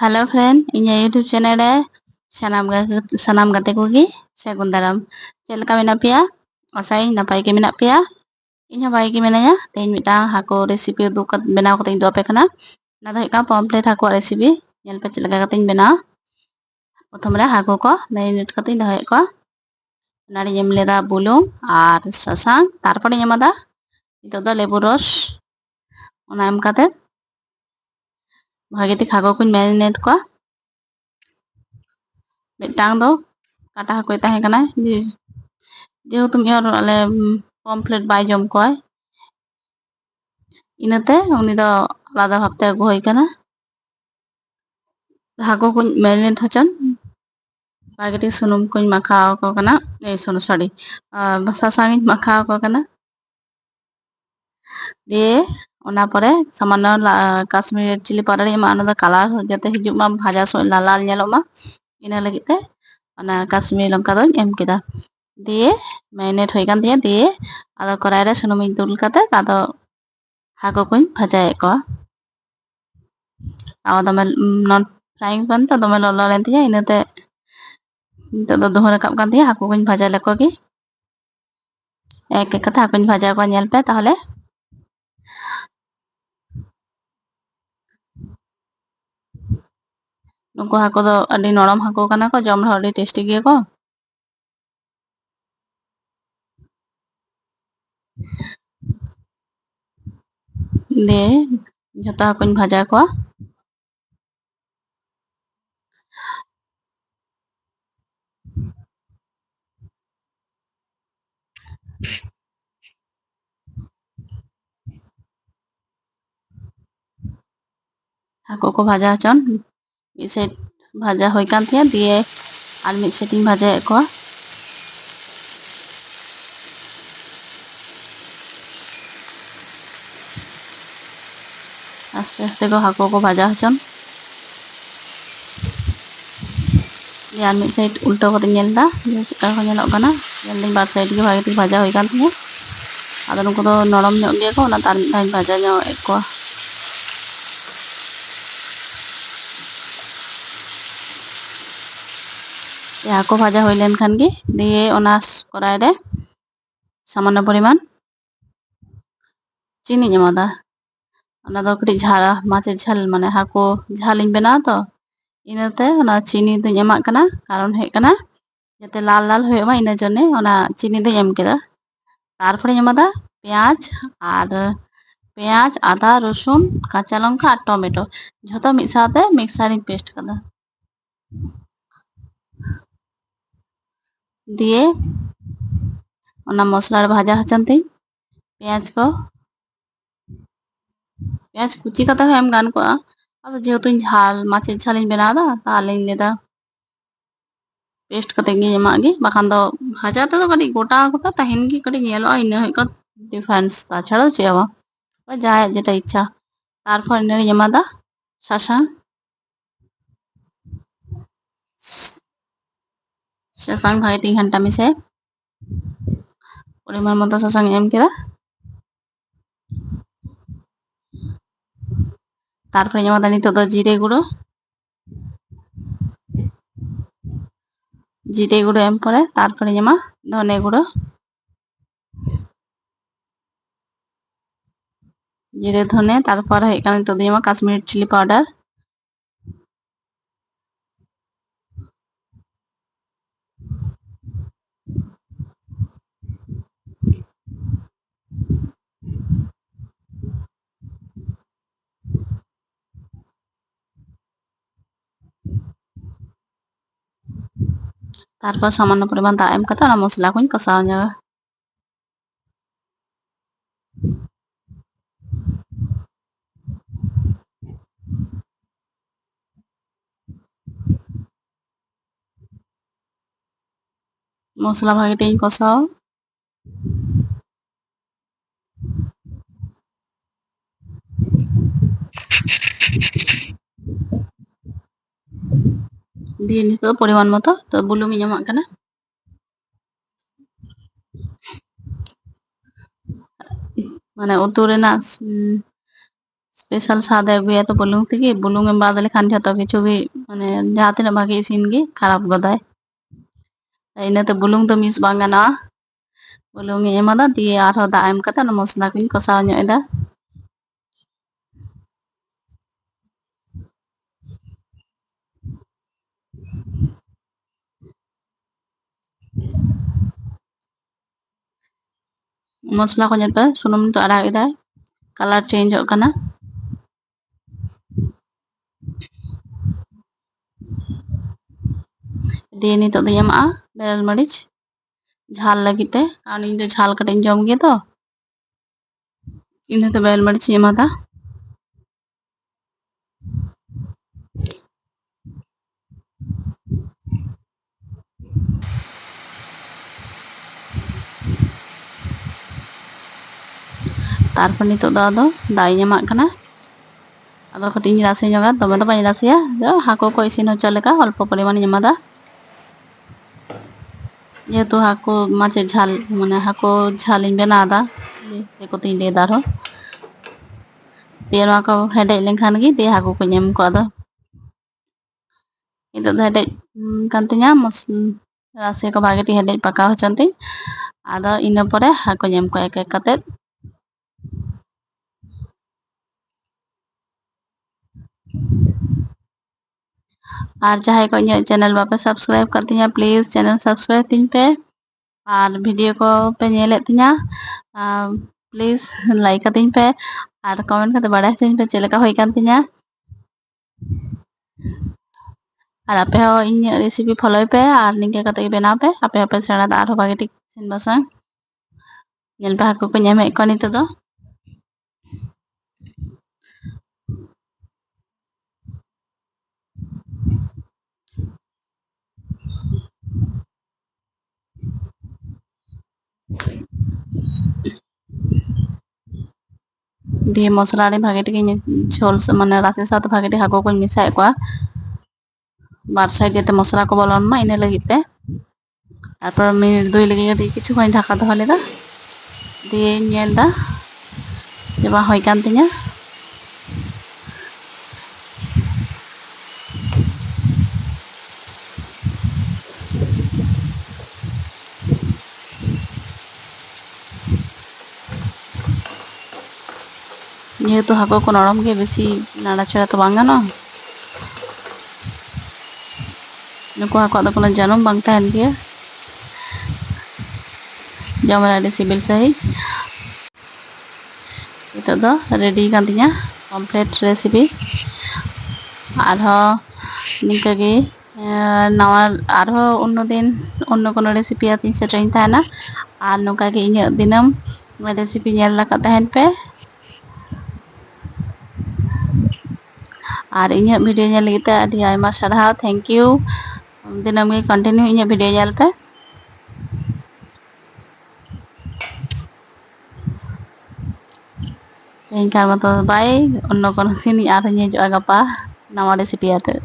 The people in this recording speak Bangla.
ᱦᱮᱞᱳ ᱯᱷᱨᱮᱱᱰ ᱤᱧᱟᱹᱜ ᱤᱭᱩᱴᱤᱭᱩᱵ ᱪᱮᱱᱮᱞ ᱨᱮ ᱥᱟᱱᱟᱢ ᱥᱟᱱᱟᱢ ᱜᱟᱛᱮ ᱠᱚᱜᱮ ᱥᱟᱹᱜᱩᱱ ᱫᱟᱨᱟᱢ ᱪᱮᱫ ᱞᱮᱠᱟ ᱢᱮᱱᱟᱜ ᱯᱮᱭᱟ ᱟᱥᱟᱭᱟᱹᱧ ᱱᱟᱯᱟᱭ ᱜᱮ ᱢᱮᱱᱟᱜ ᱯᱮᱭᱟ ᱤᱧᱦᱚᱸ ᱵᱷᱟᱜᱮ ᱜᱮ ᱢᱮᱱᱟᱧᱟ ᱛᱮᱦᱮᱧ ᱢᱤᱫᱴᱟᱝ ᱦᱟᱹᱠᱩ ᱨᱮᱥᱤᱯᱤ ᱩᱫᱩᱜ ᱵᱮᱱᱟᱣ ᱠᱟᱛᱮᱧ ᱩᱫᱩᱜ ᱟᱯᱮ ᱠᱟᱱᱟ ᱚᱱᱟ ᱫᱚ ᱦᱩᱭᱩᱜ ᱠᱟᱱᱟ ᱯᱚᱢᱯᱞᱮᱴ ᱦᱟᱹᱠᱩᱣᱟᱜ ᱨᱮᱥᱤᱯᱤ ᱧᱮᱞ ᱯᱮ ᱪᱮᱫ ᱞᱮᱠᱟ ᱠᱟᱛᱮᱧ ᱵᱮᱱᱟᱣᱟ ᱯᱨᱚᱛᱷᱚᱢ ᱨᱮ ᱦᱟᱹᱠᱩ ᱠᱚ ᱢᱮᱨᱤᱱᱮᱴ ᱠᱟᱛᱮᱧ ᱫᱚᱦᱚᱭᱮᱫ ᱠᱚᱣᱟ ᱚᱱᱟᱨᱤᱧ ᱮᱢ ᱞᱮᱫᱟ ᱵᱩᱞᱩᱝ ᱟᱨ ᱥᱟᱥᱟᱝ ᱛᱟᱨᱯᱚᱨᱮᱧ ᱮᱢᱟᱫᱟ ᱱᱤᱛᱚᱜ ᱫᱚ ᱞᱮᱵᱩ ᱨᱚᱥ ᱚᱱᱟ ᱮᱢ ᱠᱟᱛᱮᱫ ᱵᱷᱟᱜᱮ ᱛᱮ ᱠᱷᱟᱜᱚ ᱠᱚᱧ ᱢᱮᱨᱤᱱᱮᱴ ᱠᱚᱣᱟ ᱢᱤᱫᱴᱟᱝ ᱫᱚ ᱠᱟᱴᱟ ᱦᱟᱹᱠᱩᱭ ᱛᱟᱦᱮᱸ ᱠᱟᱱᱟ ᱡᱮ ᱡᱮᱦᱮᱛᱩ ᱢᱤᱫ ᱦᱚᱲ ᱟᱞᱮ ᱯᱚᱢᱯᱞᱮᱴ ᱵᱟᱭ ᱡᱚᱢ ᱠᱚᱣᱟᱭ ᱤᱱᱟᱹᱛᱮ ᱩᱱᱤ ᱫᱚ ᱟᱞᱟᱫᱟ ᱵᱷᱟᱵᱛᱮ ᱟᱹᱜᱩ ᱦᱩᱭ ᱠᱟᱱᱟ ᱦᱟᱹᱠᱩ ᱠᱚᱧ ᱢᱮᱨᱤᱱᱮᱴ ᱦᱚᱪᱚᱱ ᱵᱷᱟᱜᱮ ᱴᱷᱤᱠ ᱥᱩᱱᱩᱢ ᱠᱚᱧ ᱢᱟᱠᱷᱟᱣ ᱟᱠᱚ ᱠᱟᱱᱟ ᱮ ᱥᱩᱱᱩᱢ ᱥᱚᱨᱤ ᱥᱟᱥᱟᱝ ᱤᱧ ᱢᱟᱠᱷᱟᱣ ᱟᱠᱚ ᱠᱟᱱᱟ দিয়ে ᱚᱱᱟ ᱯᱚᱨᱮ ᱥᱟᱢᱟᱱᱱᱚ ᱠᱟᱥᱢᱤᱨ ᱨᱮᱰ ᱪᱤᱞᱤ ᱯᱟᱣᱰᱟᱨ ᱤᱧ ᱮᱢᱟᱜᱼᱟ ᱚᱱᱟ ᱫᱚ ᱠᱟᱞᱟᱨ ᱡᱟᱛᱮ ᱦᱤᱡᱩᱜ ᱢᱟ ᱵᱷᱟᱡᱟ ᱥᱚ ᱞᱟᱞ ᱞᱟᱞ ᱧᱮᱞᱚᱜ ᱢᱟ ᱤᱱᱟᱹ ᱞᱟᱹᱜᱤᱫ ᱛᱮ ᱚᱱᱟ ᱠᱟᱥᱢᱤᱨ ᱞᱚᱝᱠᱟ ᱫᱚᱧ ᱮᱢ ᱠᱮᱫᱟ দিয়ে ম্যারিনেট হয়ে গেল দিয়ে দিয়ে আদা কড়াই রে সুনুম ইᱧ তুল কাতে আদা হাকো কুইᱧ ভাজায়েদ কোয়া আবার দমে নন ফ্রাইং প্যান তো দমে ললো লেন তিয়া ইনাতে নিতোগ দো দোহন রাকাব কান তিয়া হাকো কুইᱧ ভাজা লেকো গে এক এক কাতে হাকোᱧ ভাজা কোয়া ᱧᱮᱞ ᱯᱮ তাহলে ᱱᱩᱠᱩ ᱦᱟᱹᱠᱩ ᱫᱚ ᱟᱹᱰᱤ ᱱᱚᱨᱚᱢ ᱦᱟᱹᱠᱩ ᱠᱟᱱᱟ ᱠᱚ ᱡᱚᱢ ᱨᱮᱦᱚᱸ ᱟᱹᱰᱤ ᱴᱮᱥᱴᱤ ᱜᱮᱭᱟ ᱠᱚ ᱫᱤᱭᱮ ᱡᱷᱚᱛᱚ ᱦᱟᱹᱠᱩᱧ ᱵᱷᱟᱡᱟ ᱠᱚᱣᱟ ᱦᱟᱹᱠᱩ ᱠᱚ ᱵᱷᱟᱡᱟ ᱦᱚᱪᱚᱱ ᱢᱤᱫᱥᱮᱫ ᱵᱷᱟᱡᱟ ᱦᱩᱭ ᱠᱟᱱ ᱛᱤᱧᱟᱹ ᱫᱤᱭᱮ ᱟᱨ ᱢᱤᱫ ᱥᱮᱫ ᱤᱧ ᱵᱷᱟᱡᱟᱭᱮᱫ ᱠᱚᱣᱟ আস্তে আস্তে কো হাকু কো ভাজা হচন দিয়ে আর মিদ সাইড উল্টো করে নেলদা যে চেকা কো নেলক কানা নেলদিন বার সাইড ᱜᱮ ᱵᱷᱟᱜᱮ ᱛᱮ ᱵᱷᱟᱡᱟ ᱦᱩᱭ ᱠᱟᱱ ᱛᱤᱧᱟᱹ ᱟᱫᱚ ᱱᱩᱠᱩ ᱫᱚ ᱱᱚᱨᱚᱢ ᱧᱚᱜ ᱜᱮᱭᱟ ᱠᱚ ᱚᱱᱟ ᱛᱟᱨ ᱢᱤᱫ ᱫᱷᱟᱣ ᱤᱧ ᱵᱷᱟᱡᱟ ᱧᱚᱜ ᱮᱫ ᱠᱚᱣᱟ ଏହାକୁ ଭାଜା ହୋଇଲେନ ଖାନକି দিয়ে অনাস কড়াইরে সামান্য পরিমাণ চিনি জমাদা ᱚᱱᱟ ᱫᱚ ᱠᱟᱹᱴᱤᱡ ᱡᱷᱟᱞ ᱢᱟᱪᱮ ᱡᱷᱟᱞ ᱢᱟᱱᱮ ᱦᱟᱹᱠᱩ ᱡᱷᱟᱞᱤᱧ ᱵᱮᱱᱟᱣᱟ ᱛᱚ ᱤᱱᱟᱹᱛᱮ ᱚᱱᱟ ᱪᱤᱱᱤ ᱫᱚᱧ ᱮᱢᱟᱜ ᱠᱟᱱᱟ ᱠᱟᱨᱚᱱ ᱦᱩᱭᱩᱜ ᱠᱟᱱᱟ ᱡᱟᱛᱮ ᱞᱟᱞ ᱞᱟᱞ ᱦᱩᱭᱩᱜ ᱢᱟ ᱤᱱᱟᱹ ᱡᱚᱱᱱᱮ ᱚᱱᱟ ᱪᱤᱱᱤ ᱫᱚᱧ ᱮᱢ ᱠᱮᱫᱟ ᱛᱟᱨᱯᱚᱨᱮᱧ ᱮᱢᱟᱫᱟ ᱯᱮᱸᱭᱟᱡ ᱟᱨ পেঁয়াজ আদা রসুন কাঁচা লঙ্কা আর টমেটো যত মিক্সাতে মিক্সারিং পেস্ট করা দিয়ে ᱚᱱᱟ ᱢᱚᱥᱞᱟ ᱨᱮ ᱵᱷᱟᱡᱟ ᱦᱚᱪᱚᱱᱛᱤᱧ ᱯᱮᱸᱭᱟᱡᱽ ᱠᱚ ᱯᱮᱸᱭᱟᱡᱽ ᱠᱩᱪᱤ ᱠᱟᱛᱮ ᱦᱚᱸ ᱮᱢ ᱜᱟᱱ ᱠᱚᱜᱼᱟ ᱟᱫᱚ ᱡᱮᱦᱮᱛᱩᱧ ᱡᱷᱟᱞ ᱢᱟᱪᱷᱮᱨ ᱡᱷᱟᱞᱤᱧ ᱵᱮᱱᱟᱣᱫᱟ ᱛᱟᱦᱚᱞᱮᱧ ᱞᱟᱹᱭᱫᱟ ᱯᱮᱥᱴ ᱠᱟᱛᱮ ᱜᱤᱧ ᱮᱢᱟᱜ ᱜᱮ ᱵᱟᱠᱷᱟᱱ ᱫᱚ ᱵᱷᱟᱡᱟ ᱛᱮᱫᱚ ᱠᱟᱹᱴᱤᱡ ᱜᱚᱴᱟ ᱜᱚᱴᱟ ᱛᱟᱦᱮᱱ ᱜᱮ ᱠᱟᱹᱴᱤᱡ ᱧᱮᱞᱚᱜᱼᱟ ᱤᱱᱟᱹ ᱦᱩᱭᱩᱜ ᱠᱟᱱᱟ ᱰᱤফারেন্স তাছাড়া ᱪᱮᱫ ᱦᱚᱸ ᱵᱟᱝ বা যার যেটা ইচ্ছা তারপর এনারে জামাদা শাসা शशांक भाई তিন ঘণ্টা মিশে পরিমাণ মতো শশাঙ্ক এম কেদা তারপরে আমাদের নিতে তো জিরে গুঁড়ো। জিরে গুঁড়ো এম পরে তারপরে জামা ধনে গুঁড়ো। জিরে, ধনে, তারপর এখানে তো জামা কাশ্মীরি চিলি পাউডার। তারপর সামান্য পরিমাণ দা এম কাতে অনা মশলা কুñ কষাও ᱧᱚᱜᱟ মশলা ভাগে টিক কষাও দিয়ে নিতে হবে পরিমাণ মতো তো বুলুং ᱧᱟᱢᱚᱜ ᱠᱟᱱᱟ মানে উতু ᱨᱮᱱᱟᱜ স্পেশাল স্বাদ আগুয়া তো বুলুং থেকে বুলুং এ বাদ লেখান যত কিছু ᱜᱮ মানে ᱡᱟᱦᱟᱸ ᱛᱤᱱᱟᱹᱜ ᱵᱷᱟᱜᱮ ᱤᱥᱤᱱ ᱜᱮ খারাপ গদায় তাই ইনাতে বুলুং তো মিস ᱵᱟᱝ ᱜᱟᱱᱚᱜᱼᱟ বুলুং ᱮ ᱮᱢᱟᱫᱟ দিয়ে ᱟᱨᱦᱚᱸ ᱫᱟᱜ ᱮᱢ ᱠᱟᱛᱮ ᱚᱱᱟ ᱢᱚᱥᱞᱟ ᱠᱚᱧ ᱠᱚᱥᱟᱣ ᱧᱚᱜ ᱮᱫᱟ ᱢᱚᱥᱞᱟ ᱠᱚ ᱧᱮᱞ ᱯᱮ ᱥᱩᱱᱩᱢ ᱫᱚ ᱟᱲᱟᱜ ᱮᱫᱟᱭ ᱠᱟᱞᱟᱨ ᱪᱮᱧᱡᱚᱜ ᱠᱟᱱᱟ ᱫᱤᱭᱮ ᱱᱤᱛᱚᱜ ᱫᱚᱧ ᱮᱢᱟᱜᱼᱟ ᱵᱮᱨᱮᱞ ᱢᱟᱹᱨᱤᱪ ᱡᱷᱟᱞ ᱞᱟᱹᱜᱤᱫ ᱛᱮ ᱠᱟᱨᱚᱱ ᱤᱧ ᱫᱚ ᱡᱷᱟᱞ ᱠᱟᱹᱴᱤᱡ ᱤᱧ ᱡᱚᱢ ᱜᱮᱭᱟ ᱛᱚ ᱤᱧ ᱫᱚ ᱵᱮᱨᱮᱞ ᱢᱟᱹᱨᱤᱪ ᱤᱧ ᱮᱢᱟᱫᱟ ᱛᱟᱨᱯᱚᱨ ᱱᱤᱛᱚᱜ ᱫᱚ ᱟᱫᱚ ᱫᱟᱜ ᱤᱧ ᱮᱢᱟᱜ ᱠᱟᱱᱟ ᱟᱫᱚ ᱠᱟᱹᱴᱤᱡ ᱤᱧ ᱨᱟᱥᱮ ᱧᱚᱜᱟ ᱫᱚᱢᱮ ᱫᱚ ᱵᱟᱹᱧ ᱨᱟᱥᱮᱭᱟ ᱦᱟᱹᱠᱩ ᱠᱚ ᱤᱥᱤᱱ ᱦᱚᱪᱚ ᱞᱮᱠᱟ ᱚᱞᱯᱚ ᱯᱚᱨᱤᱢᱟᱱᱤᱧ ᱮᱢᱟᱫᱟ যেহেতু হাকু মাছের ঝাল মানে হাকু ঝাল ইন বেনা আদা দেখো তিন দিয়ে দাঁড়ো দিয়ে নয়া কো হেডেজ লেনখান গি দিয়ে হাকু কো নেম কো আদা এটা তো হেডেজ কান্তিনা রাসে কো ভাগে টি হেডেজ পাকা হচন্তি আদা ইন পরে হাকু নেম কো এক এক কাতে ᱟᱨ ᱡᱟᱦᱟᱸᱭ ᱠᱚ ᱤᱧᱟᱹᱜ ᱪᱮᱱᱮᱞ ᱵᱟᱯᱮ ᱥᱟᱵᱥᱠᱨᱟᱭᱤᱵ ᱠᱟᱜ ᱛᱤᱧᱟ ᱯᱞᱤᱡ ᱪᱮᱱᱮᱞ ᱥᱟᱵᱥᱠᱨᱟᱭᱤᱵ ᱛᱤᱧ ᱯᱮ ᱟᱨ ᱵᱷᱤᱰᱤᱭᱳ ᱠᱚ ᱯᱮ ᱧᱮᱞᱮᱫ ᱛᱤᱧᱟ ᱯᱞᱤᱡ ᱞᱟᱭᱤᱠ ᱟᱹᱛᱤᱧ ᱯᱮ ᱟᱨ ᱠᱚᱢᱮᱱᱴ ᱠᱟᱛᱮ ᱵᱟᱲᱟᱭ ᱦᱚᱪᱚᱧ ᱯᱮ ᱪᱮᱫ ᱞᱮᱠᱟ ᱦᱩᱭ ᱠᱟᱱ ᱛᱤᱧᱟ আর আপে হো ইᱧ রেসিপি ফলোই পে আর নিকে কাতে বেনাও পে আপে আপে সেড়া আর হো বাগে ঠিক সিন বাসা ᱧᱮᱞ ᱯᱮ ᱦᱟᱹᱠᱩ ᱠᱚ ᱧᱟᱢᱮᱫ ᱠᱚᱣᱟ ᱱᱤᱛᱚᱜ ᱫᱚ দিয়ে মশলারে ভাগেটিকে ঝোল মানে রাতের সাথ ভাগেটি হাগো ᱠᱚᱧ ᱢᱮᱥᱟᱭᱮᱫ ᱠᱚᱣᱟ ᱵᱟᱨ ᱥᱟᱭᱤᱰ ᱡᱟᱛᱮ ᱢᱚᱥᱞᱟ ᱠᱚ ᱵᱚᱞᱚᱱ ᱢᱟ ᱤᱱᱟᱹ ᱞᱟᱹᱜᱤᱫ ᱛᱮ তারপর মিনিট দুই লেগে দিয়ে কিছুক্ষণ ঢাকা দহলেদা দিয়ে ᱧᱮᱞ ᱫᱟ ᱡᱮ ᱵᱟᱝ ᱦᱩᱭ ᱠᱟᱱ ᱛᱤᱧᱟᱹ যেহেতু হাঁকো নরম গিয়ে বেশি নাড়াচাড়া ᱛᱚ ᱵᱟᱝ ᱜᱟᱱᱚᱜᱼᱟ ᱱᱩᱠᱩ ᱦᱟᱹᱠᱩᱣᱟᱜ ᱫᱚ ᱠᱳᱱᱳ ᱡᱟᱹᱱᱩᱢ ᱵᱟᱝ ᱛᱟᱦᱮᱱ ᱜᱮᱭᱟ ᱡᱚᱢ ᱨᱮ ᱟᱹᱰᱤ ᱥᱤᱵᱤᱞ ᱥᱟᱹᱦᱤᱡ ᱱᱤᱛᱚᱜ ᱫᱚ ᱨᱮᱰᱤ ᱠᱟᱱ ᱛᱤᱧᱟ ᱠᱚᱢᱯᱞᱤᱴ ᱨᱮᱥᱤᱯᱤ ᱟᱨᱦᱚᱸ ᱱᱤᱝᱠᱟᱹ ᱜᱮ ᱱᱟᱣᱟ ᱟᱨᱦᱚᱸ ᱚন্য দিন অন্য কোনো রেসিপি ᱟᱛᱤᱧ ᱥᱮᱴᱮᱨᱤᱧ ᱛᱟᱦᱮᱱᱟ ᱟᱨ ᱱᱚᱝᱠᱟ ᱜᱮ ᱤᱧᱟᱹᱜ ᱫᱤᱱᱟᱹᱢ রেসিপি ᱧᱮᱞ ᱞᱟᱠᱟᱫ ᱛᱟᱦᱮᱱ ᱯᱮ ᱟᱨ ᱤᱧᱟᱹᱜ ᱵᱷᱤᱰᱤᱭᱳ ᱧᱮᱞ ᱞᱟᱹᱜᱤᱫ ᱛᱮ ᱟᱹᱰᱤ ᱟᱭᱢᱟ ᱥᱟᱨᱦᱟᱣ ᱛᱷᱮᱝᱠ ᱤᱭᱩ ᱫᱤᱱᱟᱹᱢ ᱜᱮ ᱠᱚᱱᱴᱤᱱᱤᱭᱩ ᱤᱧᱟᱹᱜ ᱵᱷᱤᱰᱤᱭᱳ ᱧᱮᱞ ᱯᱮ ᱤᱱᱠᱟᱹ ᱢᱚᱛᱚ ᱵᱟᱭ ᱚᱱᱱᱚ ᱠᱳᱱᱳ ᱫᱤᱱ ᱟᱨᱦᱚᱸᱧ ᱦᱤᱡᱩᱜᱼᱟ ᱜᱟᱯᱟ ᱱᱟᱣᱟ ᱨᱮᱥᱤᱯᱤ ᱟᱛᱮᱫ